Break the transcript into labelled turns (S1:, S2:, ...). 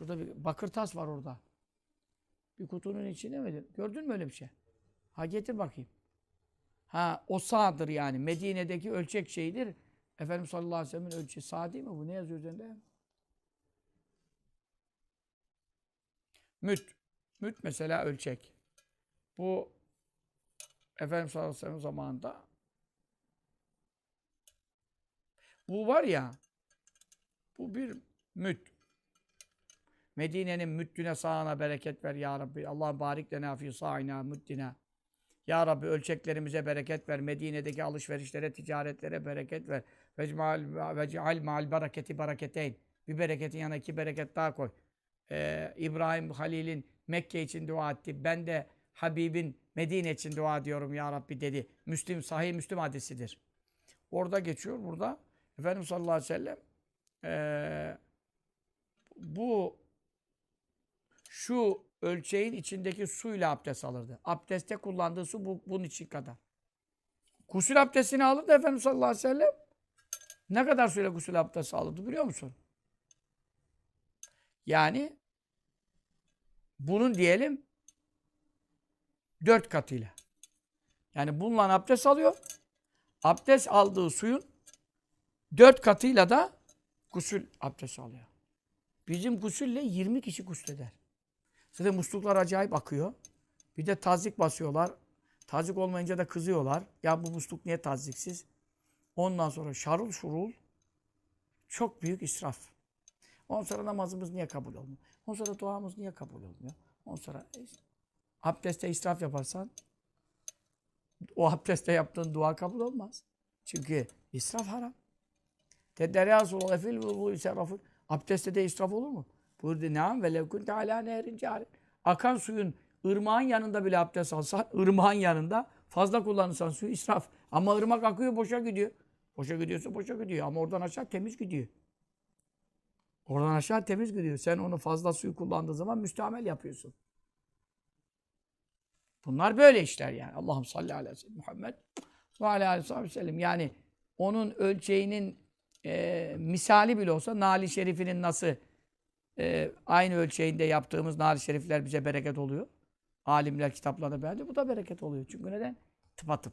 S1: Şurada bir bakır tas var orada. Bir kutunun içinde midir? Gördün mü öyle bir şey? Ha getir bakayım. Ha o sağdır yani. Medine'deki ölçek şeyidir. Efendimiz sallallahu aleyhi ve sellem'in ölçeği. Sağ değil mi bu? Ne yazıyor üzerinde? Müt. Müt mesela ölçek. Bu Efendimiz sallallahu aleyhi ve sellem zamanında bu var ya bu bir müt. Medine'nin müddüne sağına bereket ver ya Rabbi. Allah barik lena fi sa'ina müddine. Ya Rabbi ölçeklerimize bereket ver. Medine'deki alışverişlere, ticaretlere bereket ver. Vecmal vec'al ma'al bereketi bereketeyn. Bir bereketin yanına iki bereket daha koy. Ee, İbrahim Halil'in Mekke için dua etti. Ben de Habib'in Medine için dua ediyorum ya Rabbi dedi. Müslim, sahih Müslim hadisidir. Orada geçiyor burada. Efendimiz sallallahu aleyhi ve sellem ee, bu şu ölçeğin içindeki suyla abdest alırdı. Abdeste kullandığı su bu, bunun için kadar. Gusül abdestini alırdı Efendimiz sallallahu aleyhi ve sellem. Ne kadar süre gusül abdesti alırdı biliyor musun? Yani bunun diyelim dört katıyla. Yani bununla abdest alıyor. Abdest aldığı suyun dört katıyla da gusül abdesti alıyor. Bizim gusülle 20 kişi gusleder. Zaten musluklar acayip akıyor. Bir de tazik basıyorlar. Tazik olmayınca da kızıyorlar. Ya bu musluk niye taziksiz? Ondan sonra şarul şurul çok büyük israf. Ondan sonra namazımız niye kabul olmuyor? Ondan sonra duamız niye kabul olmuyor? Ondan sonra abdeste israf yaparsan o abdeste yaptığın dua kabul olmaz. Çünkü israf haram. Tedderyasul efil vudu israfı. Abdestte de israf olur mu? Buyurdu neam ve lev kunte ala nehrin cari. Akan suyun ırmağın yanında bile abdest alsan, ırmağın yanında fazla kullanırsan suyu israf. Ama ırmak akıyor boşa gidiyor. Boşa gidiyorsa boşa gidiyor. Ama oradan aşağı temiz gidiyor. Oradan aşağı temiz gidiyor. Sen onu fazla suyu kullandığın zaman müstamel yapıyorsun. Bunlar böyle işler yani. Allah'ım salli aleyhi ve sellem Muhammed ve aleyhi ve sellem. Yani onun ölçeğinin e, misali bile olsa Nali Şerif'inin nasıl e, aynı ölçeğinde yaptığımız Nali Şerifler bize bereket oluyor. Alimler kitaplarda beğendi. Bu da bereket oluyor. Çünkü neden? Tıpatıp.